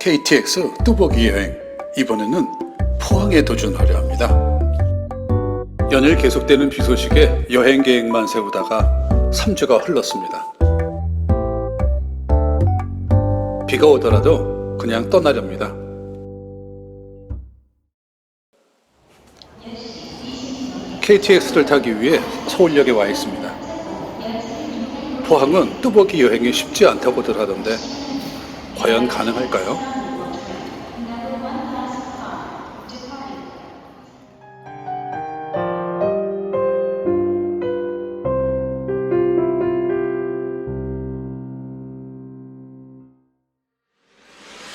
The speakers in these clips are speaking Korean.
KTX 뚜벅이 여행 이번에는 포항에 도전하려 합니다. 연일 계속되는 비 소식에 여행 계획만 세우다가 3주가 흘렀습니다. 비가 오더라도 그냥 떠나렵니다. KTX를 타기 위해 서울역에 와 있습니다. 포항은 뚜벅이 여행이 쉽지 않다고들 하던데 과연 가능할까요?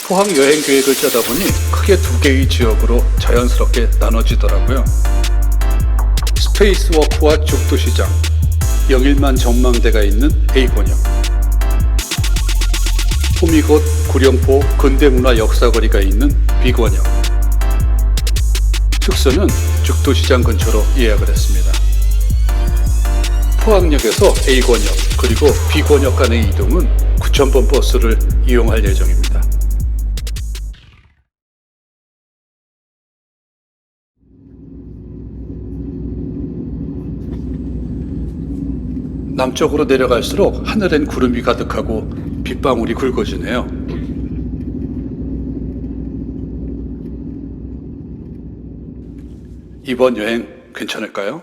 포항 여행 계획을 짜다 보니 크게 두 개의 지역으로 자연스럽게 나눠지더라고요. 스페이스워크와 죽도시장, 영일만 전망대가 있는 A권역, 호미곶 구룡포 근대문화 역사거리가 있는 B권역, 숙소는 죽도시장 근처로 예약을 했습니다. 포항역에서 A권역 그리고 B권역 간의 이동은 9,000번 버스를 이용할 예정입니다. 남쪽으로 내려갈수록 하늘엔 구름이 가득하고 빗방울이 굵어지네요. 이번 여행 괜찮을까요?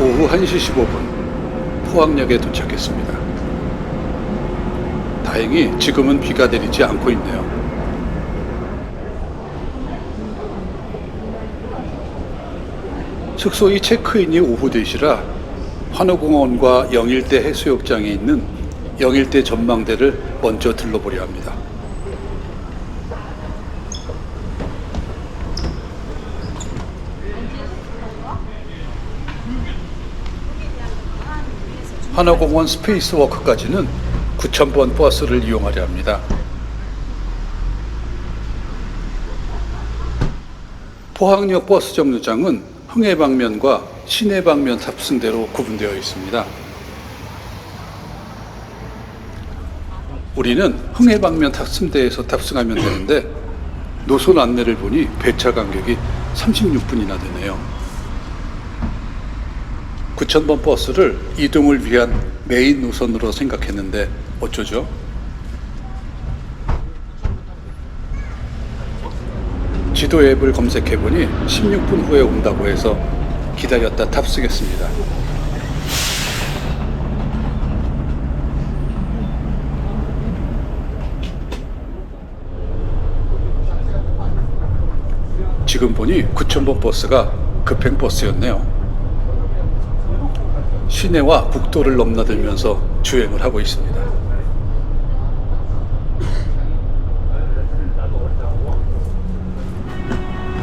오후 1시 15분 포항역에 도착했습니다. 다행히 지금은 비가 내리지 않고 있네요. 숙소의 체크인이 오후 4시라 환호공원과 영일대 해수욕장에 있는 영일대 전망대를 먼저 들러보려 합니다. 환호공원 스페이스워크까지는 9,000번 버스를 이용하려 합니다. 포항역 버스 정류장은 흥해 방면과 시내 방면 탑승대로 구분되어 있습니다. 우리는 흥해 방면 탑승대에서 탑승하면 되는데 노선 안내를 보니 배차 간격이 36분이나 되네요. 9,000번 버스를 이동을 위한 메인 노선으로 생각했는데 어쩌죠? 지도 앱을 검색해보니 16분 후에 온다고 해서 기다렸다 탑승했습니다. 지금 보니 9,000번 버스가 급행 버스였네요. 시내와 국도를 넘나들면서 주행을 하고 있습니다.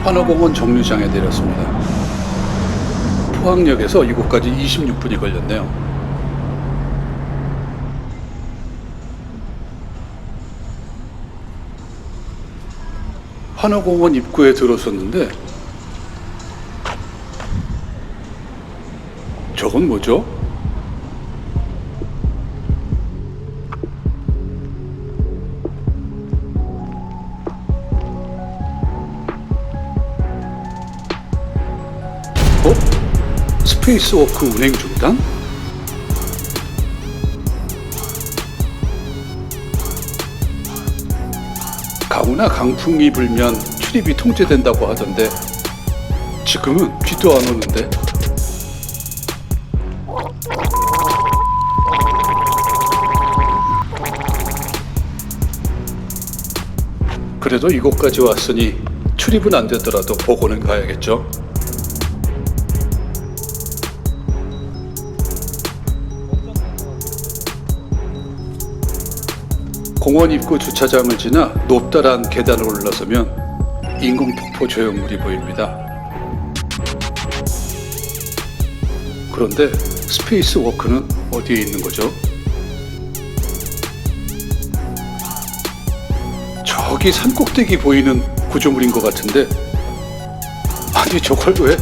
환호공원 정류장에 내렸습니다. 포항역에서 이곳까지 26분이 걸렸네요. 환호공원 입구에 들어섰는데 저건 뭐죠? 스페이스워크 운행 중단? 가구나 강풍이 불면 출입이 통제된다고 하던데 지금은 비도 안 오는데 그래도 이곳까지 왔으니 출입은 안 되더라도 보고는 가야겠죠. 공원 입구 주차장을 지나 높다란 계단을 올라서면 인공폭포 조형물이 보입니다. 그런데 스페이스 워크는 어디에 있는 거죠? 저기 산 꼭대기 보이는 구조물인 것 같은데 아니 저걸 왜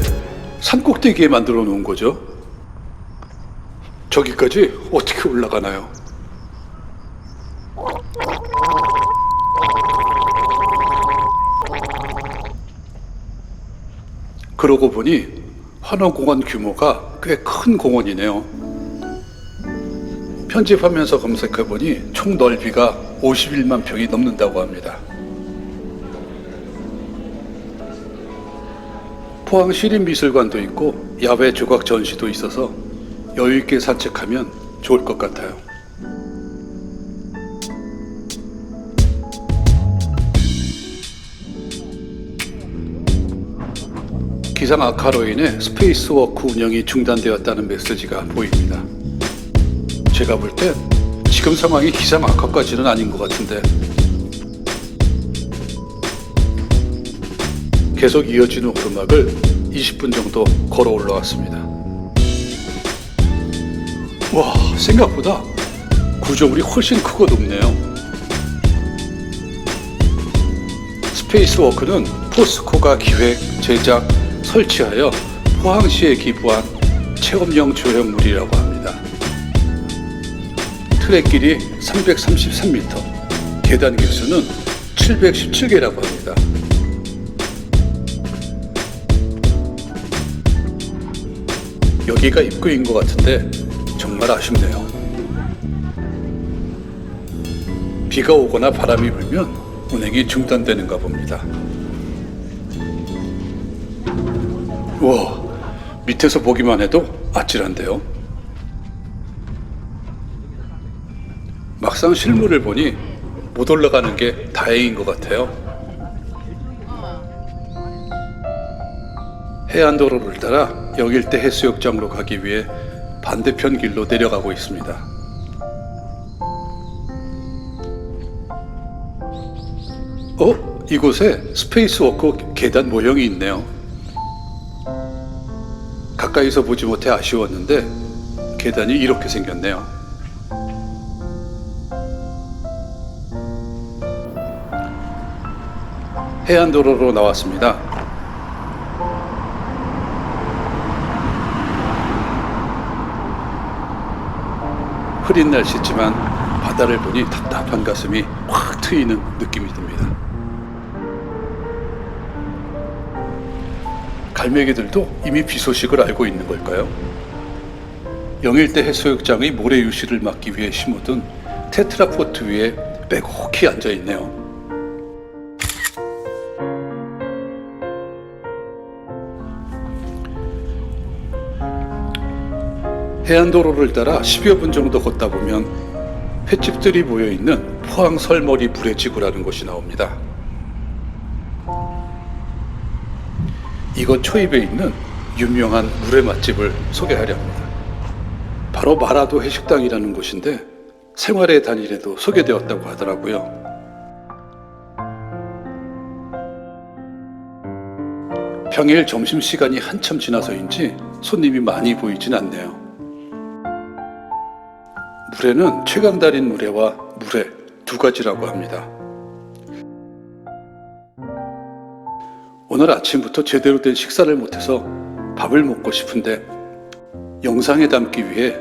산 꼭대기에 만들어 놓은 거죠? 저기까지 어떻게 올라가나요? 그러고 보니 환호공원 규모가 꽤 큰 공원이네요. 편집하면서 검색해보니 총 넓이가 51만 평이 넘는다고 합니다. 포항 시립미술관도 있고 야외 조각 전시도 있어서 여유 있게 산책하면 좋을 것 같아요. 기상 악화로 인해 스페이스워크 운영이 중단되었다는 메시지가 보입니다. 제가 볼땐 지금 상황이 기상 악화까지는 아닌 것 같은데 계속 이어지는 오르막을 20분 정도 걸어 올라왔습니다. 와, 생각보다 구조물이 훨씬 크고 높네요. 스페이스워크는 포스코가 기획, 제작, 설치하여 포항시에 기부한 체험형 조형물이라고 합니다. 트랙 길이 333m, 계단 개수는 717개라고 합니다. 여기가 입구인 것 같은데 정말 아쉽네요. 비가 오거나 바람이 불면 운행이 중단되는가 봅니다. 와, 밑에서 보기만 해도 아찔한데요. 막상 실물을 보니 못 올라가는 게 다행인 것 같아요. 해안도로를 따라 영일대 해수욕장으로 가기 위해 반대편 길로 내려가고 있습니다. 어? 이곳에 스페이스워크 계단 모형이 있네요. 가까이서 보지 못해 아쉬웠는데 계단이 이렇게 생겼네요. 해안도로로 나왔습니다. 흐린 날씨지만 바다를 보니 답답한 가슴이 확 트이는 느낌이 듭니다. 갈매기들도 이미 비 소식을 알고 있는 걸까요? 영일대 해수욕장의 모래 유실을 막기 위해 심어둔 테트라포트 위에 빼곡히 앉아 있네요. 해안도로를 따라 10여 분 정도 걷다 보면 횟집들이 모여 있는 포항 설머리 물회지구라는 곳이 나옵니다. 이곳 초입에 있는 유명한 물회 맛집을 소개하려 합니다. 바로 마라도 해식당이라는 곳인데 생활의 단일에도 소개되었다고 하더라고요. 평일 점심시간이 한참 지나서인지 손님이 많이 보이진 않네요. 물회는 최강달인 물회와 물회 두 가지라고 합니다. 오늘 아침부터 제대로 된 식사를 못해서 밥을 먹고 싶은데 영상에 담기 위해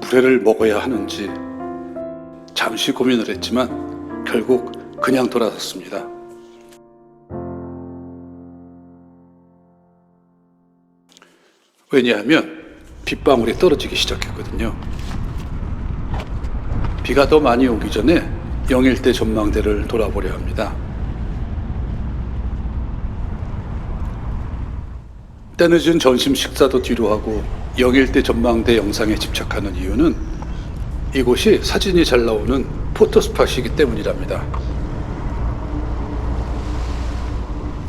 물회를 먹어야 하는지 잠시 고민을 했지만 결국 그냥 돌아섰습니다. 왜냐하면 빗방울이 떨어지기 시작했거든요. 비가 더 많이 오기 전에 영일대 전망대를 돌아보려 합니다. 때늦은 점심 식사도 뒤로 하고 영일대 전망대 영상에 집착하는 이유는 이곳이 사진이 잘 나오는 포토스팟이기 때문이랍니다.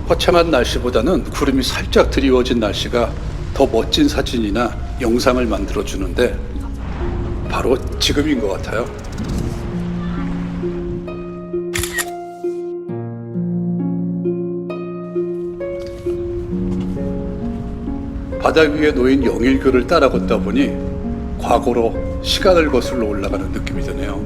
화창한 날씨보다는 구름이 살짝 드리워진 날씨가 더 멋진 사진이나 영상을 만들어 주는데 바로 지금인 것 같아요. 바닥 위에 놓인 영일교를 따라 걷다 보니 과거로 시간을 거슬러 올라가는 느낌이 드네요.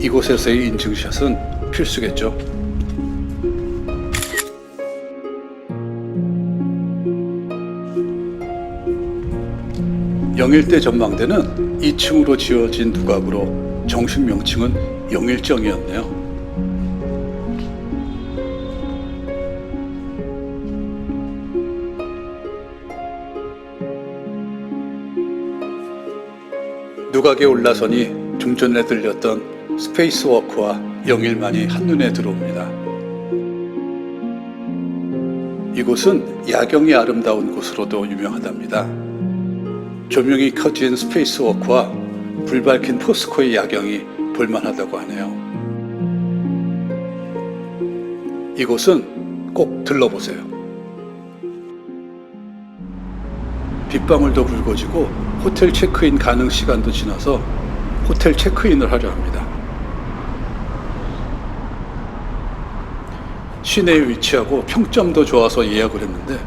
이곳에서의 인증샷은 필수겠죠. 영일대 전망대는 2층으로 지어진 누각으로 정식 명칭은 영일정이었네요. 누각에 올라서니 좀 전에 들렸던 스페이스워크와 영일만이 한눈에 들어옵니다. 이곳은 야경이 아름다운 곳으로도 유명하답니다. 조명이 켜진 스페이스워크와 불 밝힌 포스코의 야경이 볼만하다고 하네요. 이곳은 꼭 들러보세요. 빗방울도 붉어지고 호텔 체크인 가능 시간도 지나서 호텔 체크인을 하려 합니다. 시내에 위치하고 평점도 좋아서 예약을 했는데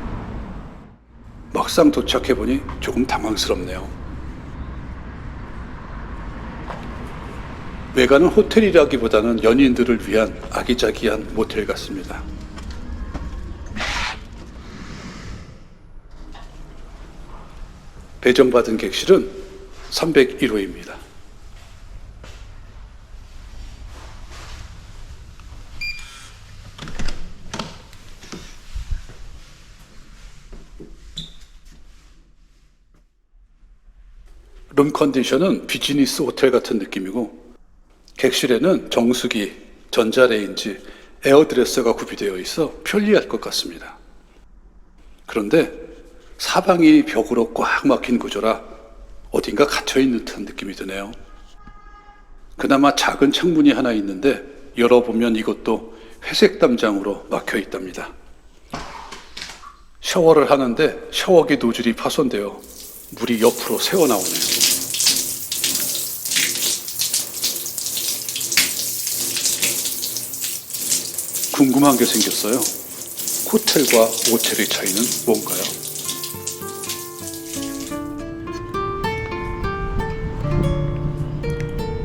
막상 도착해 보니 조금 당황스럽네요. 외관은 호텔이라기보다는 연인들을 위한 아기자기한 모텔 같습니다. 배정받은 객실은 301호입니다. 룸 컨디션은 비즈니스 호텔 같은 느낌이고 객실에는 정수기, 전자레인지, 에어드레서가 구비되어 있어 편리할 것 같습니다. 그런데 사방이 벽으로 꽉 막힌 구조라 어딘가 갇혀 있는 듯한 느낌이 드네요. 그나마 작은 창문이 하나 있는데 열어보면 이것도 회색 담장으로 막혀 있답니다. 샤워를 하는데 샤워기 노즐이 파손되어 물이 옆으로 새어나오네요. 궁금한 게 생겼어요. 호텔과 모텔의 차이는 뭔가요?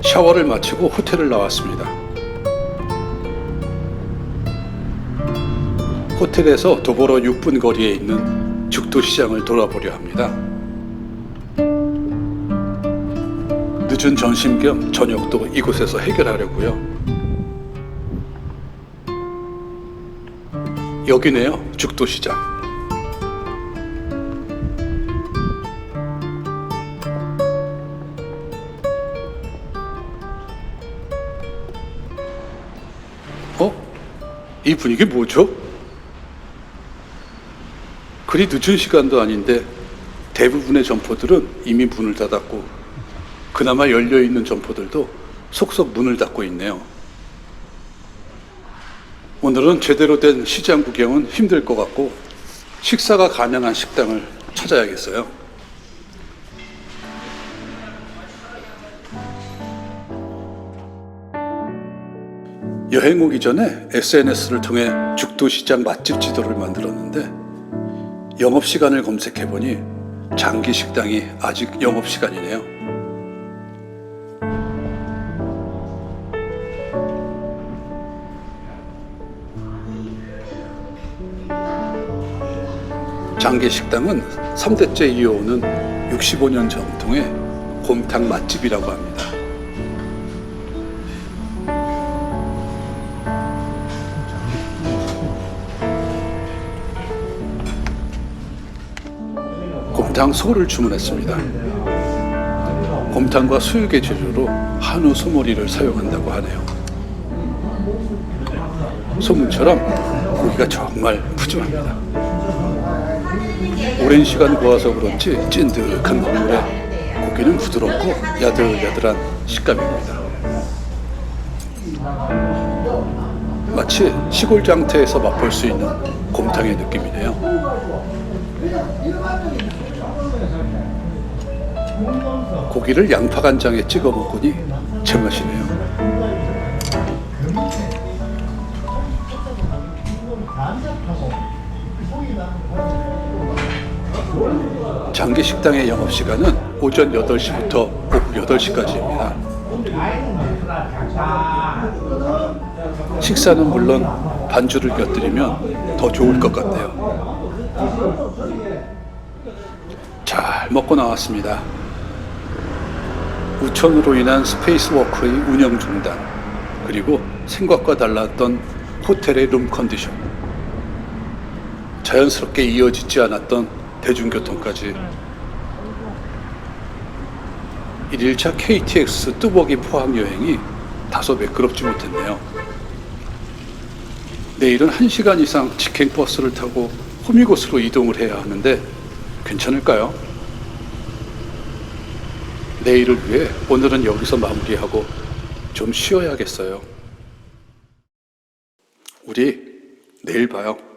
샤워를 마치고 호텔을 나왔습니다. 호텔에서 도보로 6분 거리에 있는 죽도시장을 돌아보려 합니다. 늦은 점심 겸 저녁도 이곳에서 해결하려고요. 여기네요, 죽도시장. 어? 이 분위기 뭐죠? 그리 늦은 시간도 아닌데 대부분의 점포들은 이미 문을 닫았고 그나마 열려 있는 점포들도 속속 문을 닫고 있네요. 오늘은 제대로 된 시장 구경은 힘들 것 같고 식사가 가능한 식당을 찾아야겠어요. 여행 오기 전에 SNS를 통해 죽도시장 맛집 지도를 만들었는데 영업 시간을 검색해 보니 장기 식당이 아직 영업 시간이네요. 장기 식당은 3대째 이어오는 65년 전통의 곰탕 맛집이라고 합니다. 곰탕 소를 주문했습니다. 곰탕과 수육의 재료로 한우 소머리를 사용한다고 하네요. 소문처럼 고기가 정말 푸짐합니다. 오랜 시간 구워서 그런지 찐득한 국물에 고기는 부드럽고 야들야들한 식감입니다. 마치 시골 장터에서 맛볼 수 있는 곰탕의 느낌이네요. 고기를 양파 간장에 찍어 먹으니 제맛이네요. 장기 식당의 영업 시간은 오전 8시부터 오후 8시까지입니다. 식사는 물론 반주를 곁들이면 더 좋을 것 같네요. 잘 먹고 나왔습니다. 우천으로 인한 스페이스워크의 운영 중단, 그리고 생각과 달랐던 호텔의 룸 컨디션, 자연스럽게 이어지지 않았던 대중교통까지 1일차 KTX 뚜벅이 포항 여행이 다소 매끄럽지 못했네요. 내일은 1시간 이상 직행 버스를 타고 호미곶으로 이동을 해야 하는데 괜찮을까요? 내일을 위해 오늘은 여기서 마무리하고 좀 쉬어야겠어요. 우리 내일 봐요.